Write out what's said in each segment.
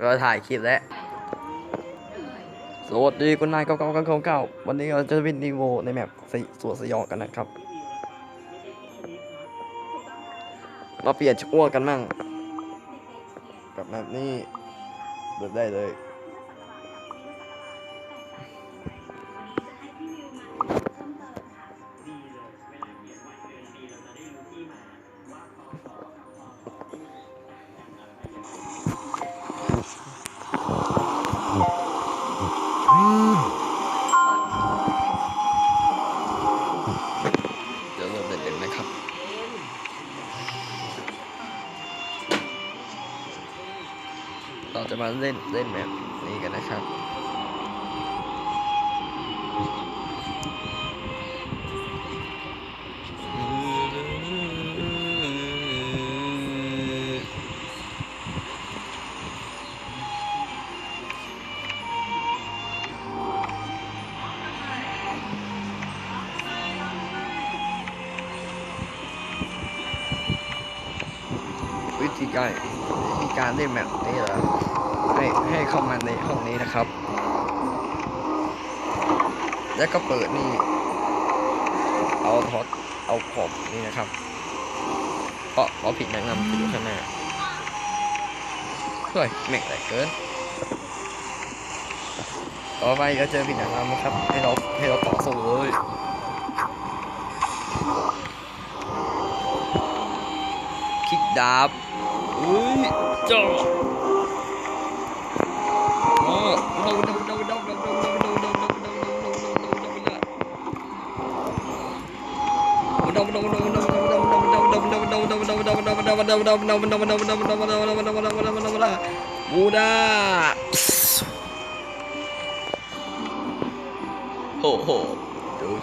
เราถ่ายคลิปแล้วสวัสดีคุณนายเก้าเก้าเก้าเก้าวันนี้เราจะเป็นดีโวในแมปสวนสยองกันนะครับ เราเปลี่ยนชั่วกันมั่งกับแมปนี้เดินได้เลย เราจะมาเล่นเล่นแบบนี้กันนะครับ เข้ามาในห้องนี้นะครับ แล้วก็เปิดนี่ เอาท็อตเอาขอบนี่นะครับเพราะเพราะผิดแนะนำจะอยู่ข้างหน้าเฮ้ยแม่งแตกเกินต่อไปก็เจอผิดแนะนะครับ ให้เราให้เราต่อสู้เลยคิกดาบเฮ้ยจ้า บูดาโอ้โหเดิน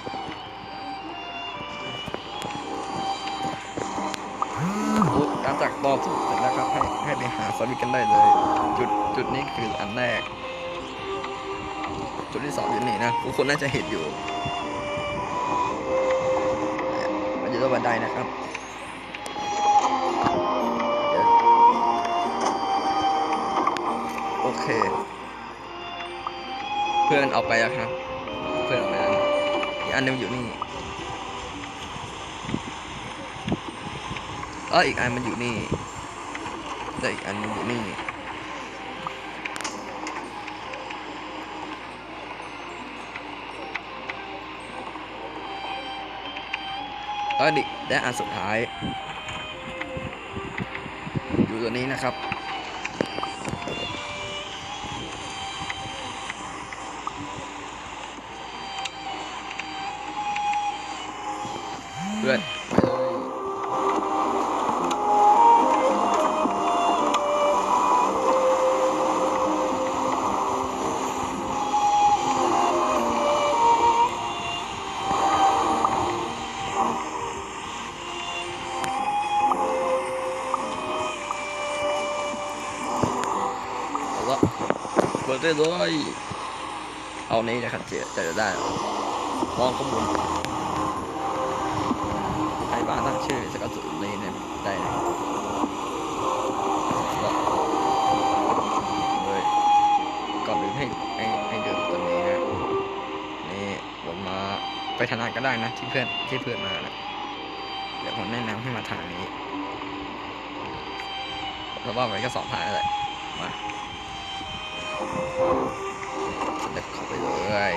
เให้ไปหาสวิตกันได้เลย จุดจุดนี้คืออันแรก จุดที่สองอยู่นี่นะทุกคนน่าจะเห็นอยู่มันอยู่ตรงบันไดนะครับโอเค เพื่อนเอาไปแล้วครับ เพื่อนเอาไปแล้วอีกอันนึงอยู่นี่เอออีกอันมันอยู่นี่ แต่อีกอันมันอยู่นี่เออดิได้อันสุดท้าย อยู่ตัวนี้นะครับ เปิดได้เลยเอานี้นะครับเจ๊จะได้มองข้อมูลใครบ้างตั้งชื่อสกัดสุดนี้เนี่ยได้เลยเลยก่อนอื่นให้ให้ให้เดินตัวนี้นะนี่วนมาไปทางนั้นก็ได้นะ ที่เพื่อนที่เพื่อนมานะเดี๋ยวผมแนะนำให้มาทางนี้เพราะว่ามันก็สองทางนั่นแหละมา เด็กเข้าไปเลย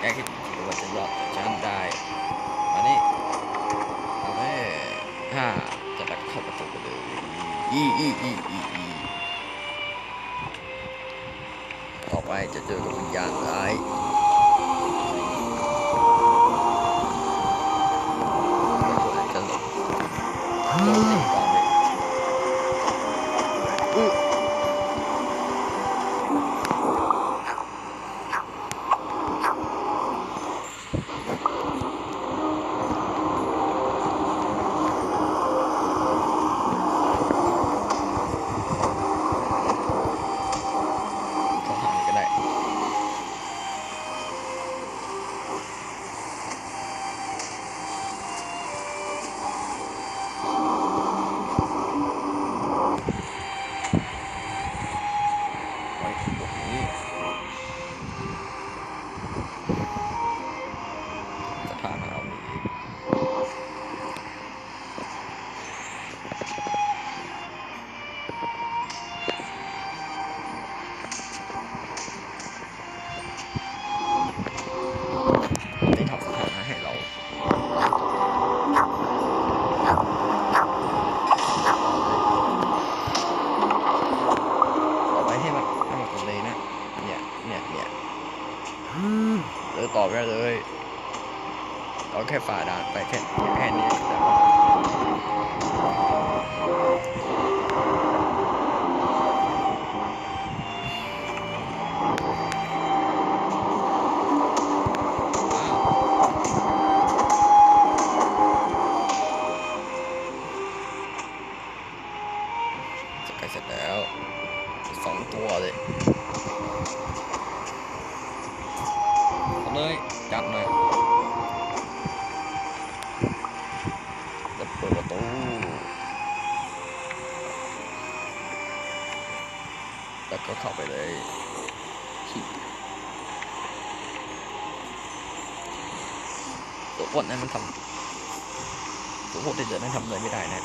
แกคิดว่าจะรอดจากฉันได้มานี่เอาแม่ถ้าจะดักเข้าประตูไปเลยอีอีอีอีอีต่อไปจะเจอกับวิญญาณร้าย ตออต่อไปเลยเราแค่ฝ่าด่านไปแค่แค่นี้แต่ แล้วก็เข้าไปเลยที่ตัวอ้วนนั้นมันทำตัวอ้วนที่เดินนั้นทำอะไรไม่ได้นะ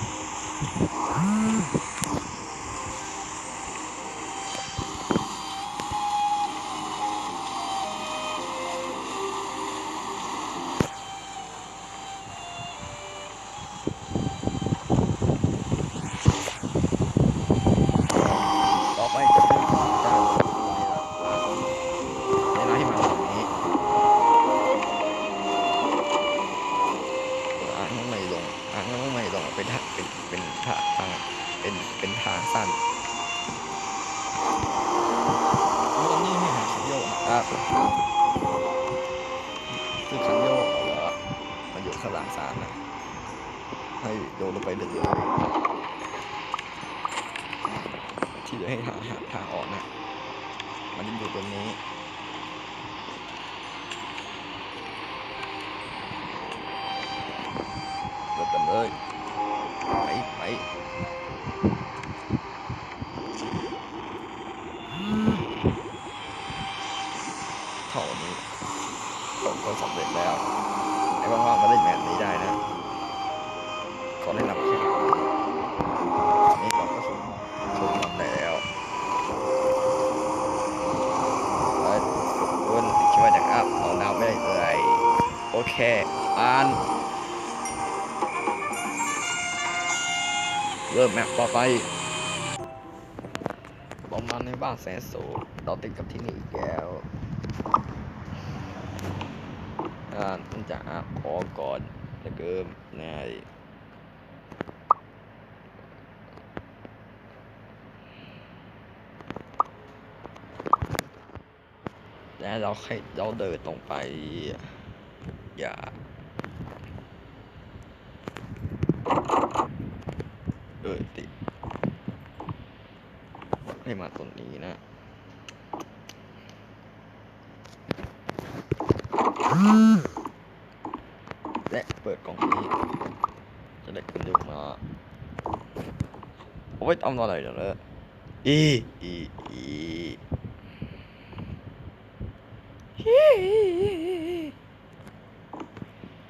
เป็นเป็นทางสั้นแล้วตรงนี้ให้หาคันโยกนะครับคือคันโยกเหรอมันอยู่ข้างหลังศาลนะให้โยนลงไปเลยที่จะให้ทางหาทางออกนะ มันจะอยู่ตรงนี้ อ่าน เริ่มแมปต่อไปบอมมันในบ้านแสนสูงเราติดกับที่นี่อีกแล้วอ่านต้องจะออกก่อนแล้วเกิมในแล้วเราให้เราเดินตรงไป อย่า เออติด ให้มาตรงนี้นะและเปิดกล่องนี้ จะได้ขึ้นยกมาโอ้ยทำอะไรเดี๋ยวนะอีอีอี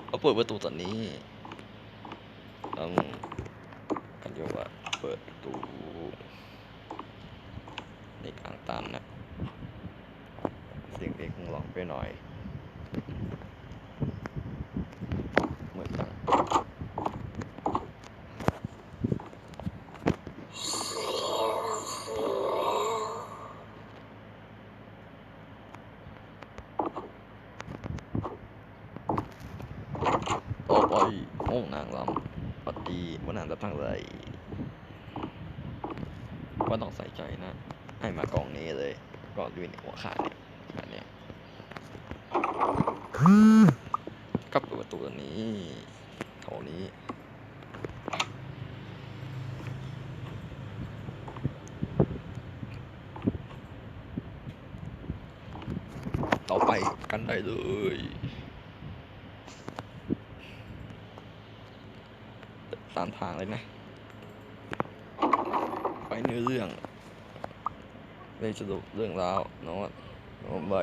เอาเปิดประตูตอนนี้ต้องกันยกว่าเปิดประตูนี่ ตันนะเสียงเด็กคงหลองไปหน่อยเหมือนตังต่อไปห้องนางลำปฏิ ว่านางจะทางไรว่าต้องใส่ใจนะ ให้มากองนี้เลย ก็ดูในหัวขาเนี่ยขาเนี่ยกับตัวประตัวนี้โถนี้ ต่อไปกันได้เลย ตามทางเลยนะ ไปเนื้อเรื่องไม่สรุปเรื่องราวเนาะผมไป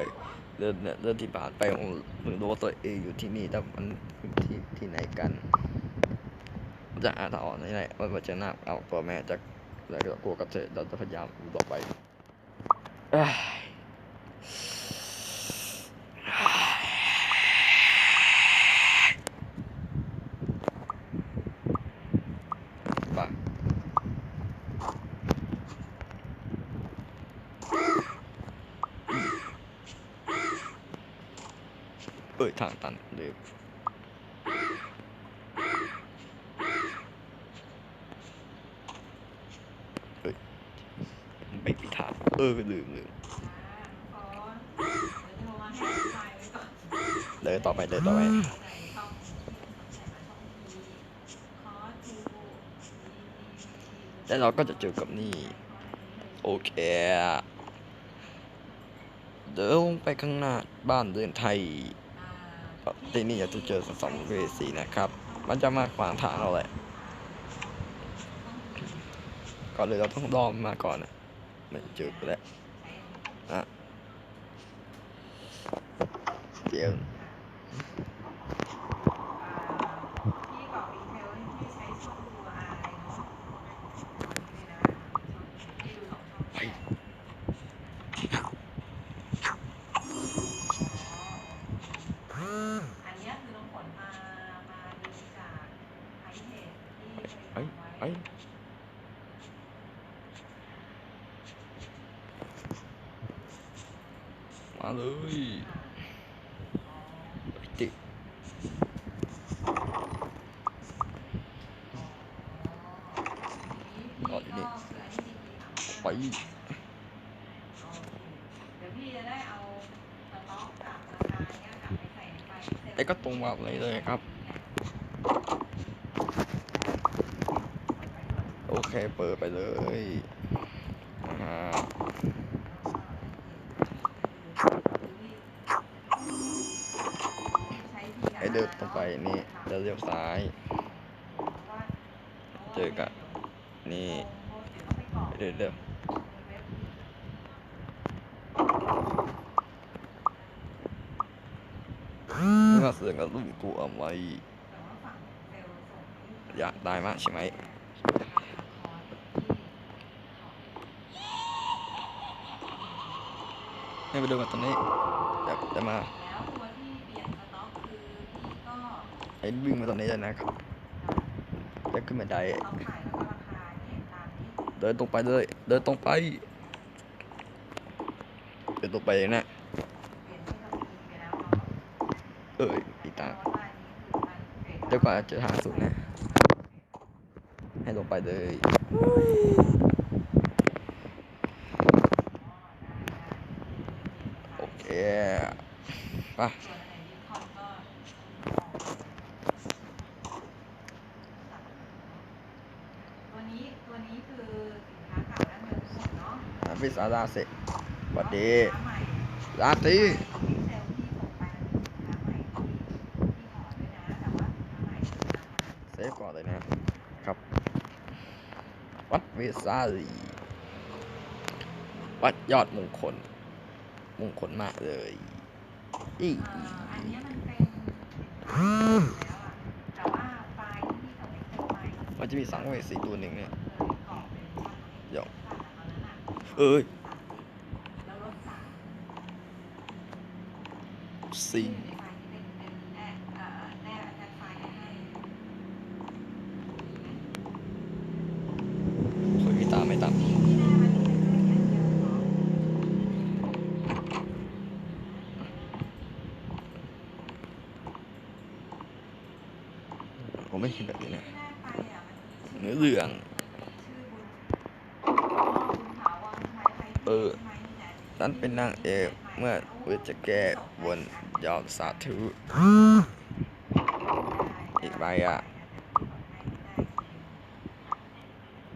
เรื่องเนี่ยเรื่องที่ผ่านไปผมเพิ่งรู้ว่าตัวเองอยู่ที่นี่แต่มันที่ที่ไหนกันจะอ่านต่อไหนว่ามันจะน่าเอาตัวแม่จากแล้วก็กลัวกับเธอเราจะพยายามต่อไปเอ้ยบ้า เอ้ยทานเลยเอ้ยไม่ปิดทางเออลืมลืมเดินต่อไปเดินต่อไปแล้วเราก็จะเจอกับนี่โอเคเดินลงไปข้างหน้าบ้านเดินไทย ที่นี่จะเจอสัมเวสีนะครับ มันจะมาขวางทางเราแหละ ก่อนเลยเราต้องรอมมาก่อนนะไม่เจอกูแล้วอะเดี๋ยวไป อันเนี้ยคือน้องฝนมา มาดูจากไอเพจที่เคย ไอ้ ทำไว้ ไอ้มาเลยติ อ๋อทีนี้พี่ก็คืออันนี้ดีๆ ไป เดี๋ยวพี่จะได้เอาสต๊อกกับราคาเนี้ยกลับไปใส่ในไฟ ล์ Excel ไอ้ก็ตรงมาเลยเลยครับ โอเคเปิดไปเลยอ่าไอ้เดินตรงไปนี่จะเลี้ยวซ้าย เจอกับนี่เดี๋ยวเดี๋ยวไม่ว่าเสือ กกับรุ่นกูเอาไว้ อยากได้มากใช่ไหมให้ไปดูกันตอนนี้เดี๋ยวจะมาแล้วตัวที่เปลี่ยนสต็อกคือพี่ก็ไอ้วิ่งมาตอนนี้เลยนะครับจะขึ้นบันไดเอาขายแล้วก็ราคาเนี่ยตามที่เดินตรงไปเลย เดินตรงไป เดินตรงไปเลยนะเปลี่ยนที่เรามีไปแล้วเนาะเอ้ย วกว่าจะหาสุดนะ ให้ลงไปเลยโอเคไปส่วนอันไหนที่คอนก็ตัวนี้ตัวนี้คือสินค้าเก่าดั้งเดิมทั้งหมดเนาะหาพิซซ่าลาเสร็จสวัสดีสินค้าใหม่ลาตี วิซาลีวัดยอดมงคล มงคลมากเลยอีมันจะมีสังเวสีตัวหนึ่งเนี่ยหยอกเอ้ยสี่ ไม่เห็นแบบนี้นะไปอะมันมีชื่อเนื้อเรื่อง เออนี่นเป็นนางเอกเมื่อเวทจะแก้บนยอมสาธุอีกใบอะ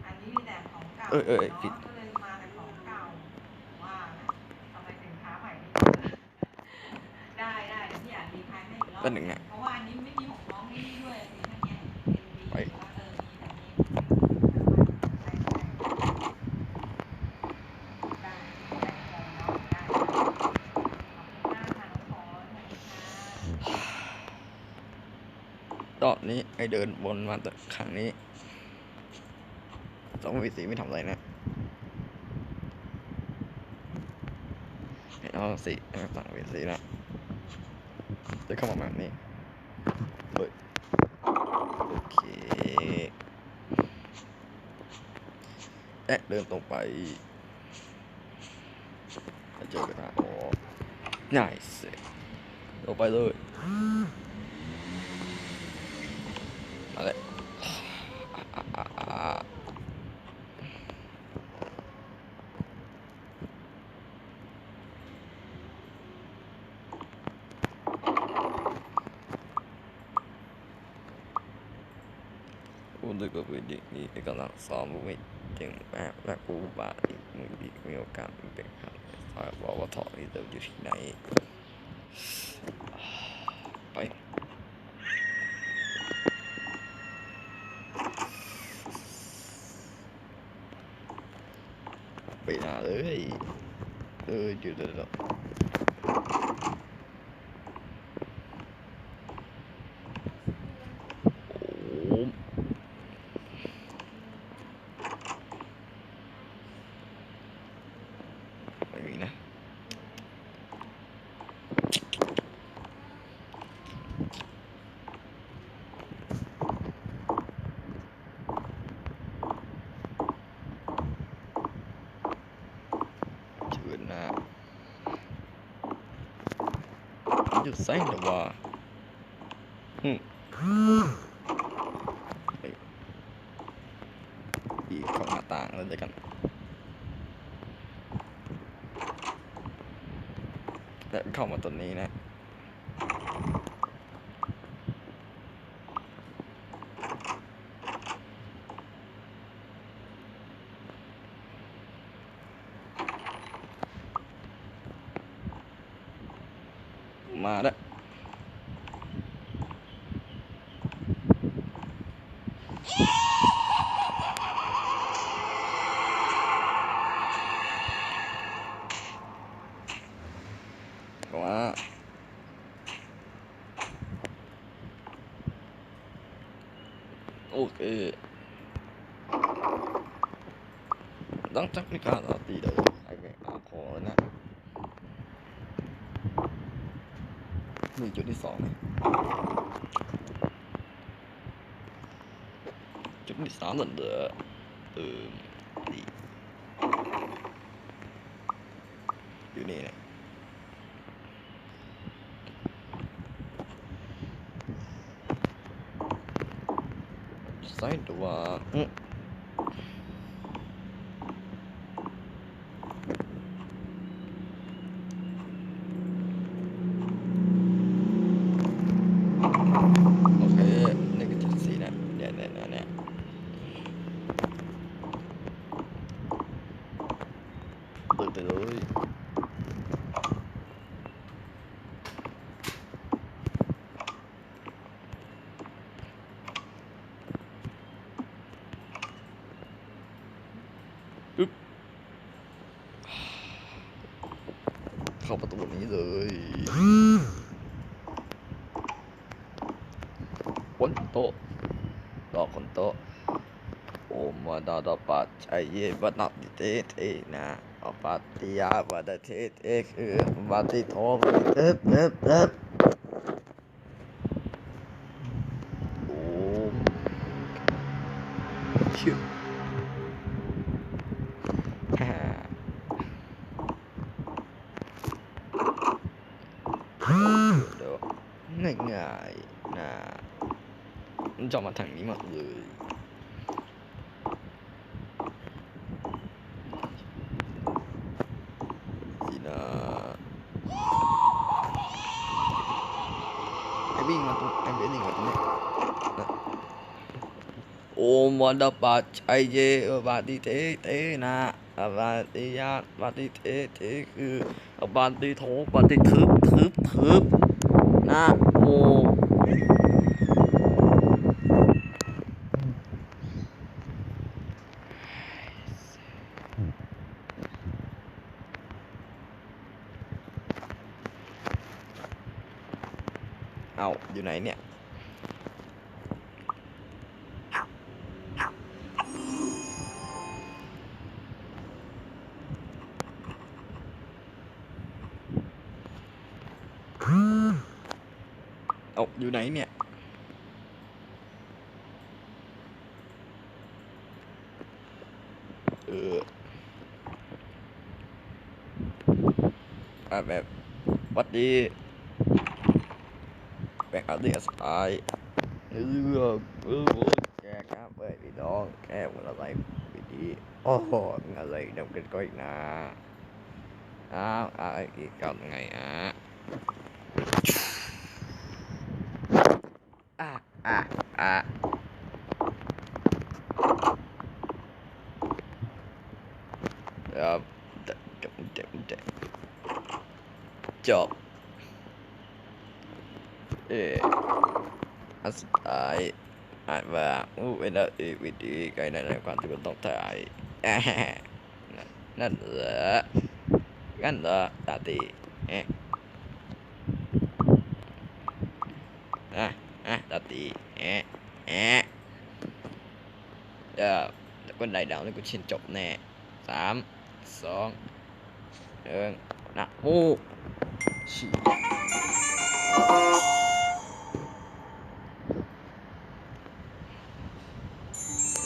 อันนี้มีแต่ของเก่าเอ้ยเอ้ยผิด ก็เลยมาแต่ของเก่าว่านะทำไมสินค้าใหม่ไม่ได้ได้เดี๋ยวพี่อ่านรีพายให้อีกรอบ ก็หนึ่งอะ เพราะว่าอันนี้ไม่มีของน้องนี่ด้วยสิทั้งเนี้ย ไป ว่าเออมีแต่นี้ใช่ใช่ได้ได้ของเนาะได้ขอบคุณมากค่ะน้องพรสวัสดีค่ะ รอบนี้ไอเดินวนมาแต่ครั้งนี้สองวีสีไม่ทำอะไรนะไอ้น้องสีไอ้สองวีสีนะจะเข้ามาแบบนี้เฮ้ยโอเคและเดินตรงไปจะเจอกันนะโอ้ง่ายสิลงไปเลย มาเลยอะอะอะอะ ผู้ดึกกับวิดีนี้กำลังซ้อมวิจึงแบบและกูบาอีกมือดีมีโอกาสเป็นครับทอยบอกว่าถอนี่เดิมอยู่ที่ไหนไปไปหนาเลยเออเดี๋ยวเดี๋ยวเดี๋ยวโอ้มไม่มีนะ เชิญนะ มันจะแซงหรือว่าอืมอีกเข้าหน้าต่างแล้วเดี๋ยวกันและเข้ามาตรงนี้นะ มาแล้วว่าโอเคหลังจากมีการอาตีเดี๋ยวใช้ไปอาคอแล้วนะ นี่ จุดที่สองจุดที่สามนั่นเด้อเออดีอยู่นี่นะใส่ตัวอืมโอเคนี่ก็จุดสี่นะเนี่ยเนี่ยเนี่ยเนี่ยเปิดไปเลยอึ๊บ เข้าประตูนี้เลยคนโตดอกคนโตโอมาดาดาปัดใจเย็นบัดนับดิเตเทนะโอปาติยาปาตเทศเอกคือปาติโทปาติเอ๊บเอ๊ ง่ายๆนะมันจะมาทางนี้หมดเลยสินะไอ้วิ่งมาตรงไอ้เบนวิ่งมาตรงนี้นะโอมวันดาปัจชัยเยอบาติเทเทนะอบาติยาบาติเทเทคืออบาติโทบาติทึบทึบทึบนะโม เอาอยู่ไหนเนี่ย เอาอยู่ไหนเนี่ย เอออะแบบวัดดี แบกอาเดียสไตล์เออเออแกครับเอ้ยพี่น้องแค่วันอะไรพี่ดีโอ้โหอะไรเดี๋ยวกันก็อีกนะอ้าวอ้าวอีกก่อนไงอะ อะอะอะเดี๋ยวเดี๋ยวเดี๋ยวเดี๋ยวจบเอออัน สุดท้ายอ่านว่าอู้เวลาเอวิดีไกลในในความที่มันต้องถ่ายอ่า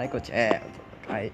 có lấy có trẻ khai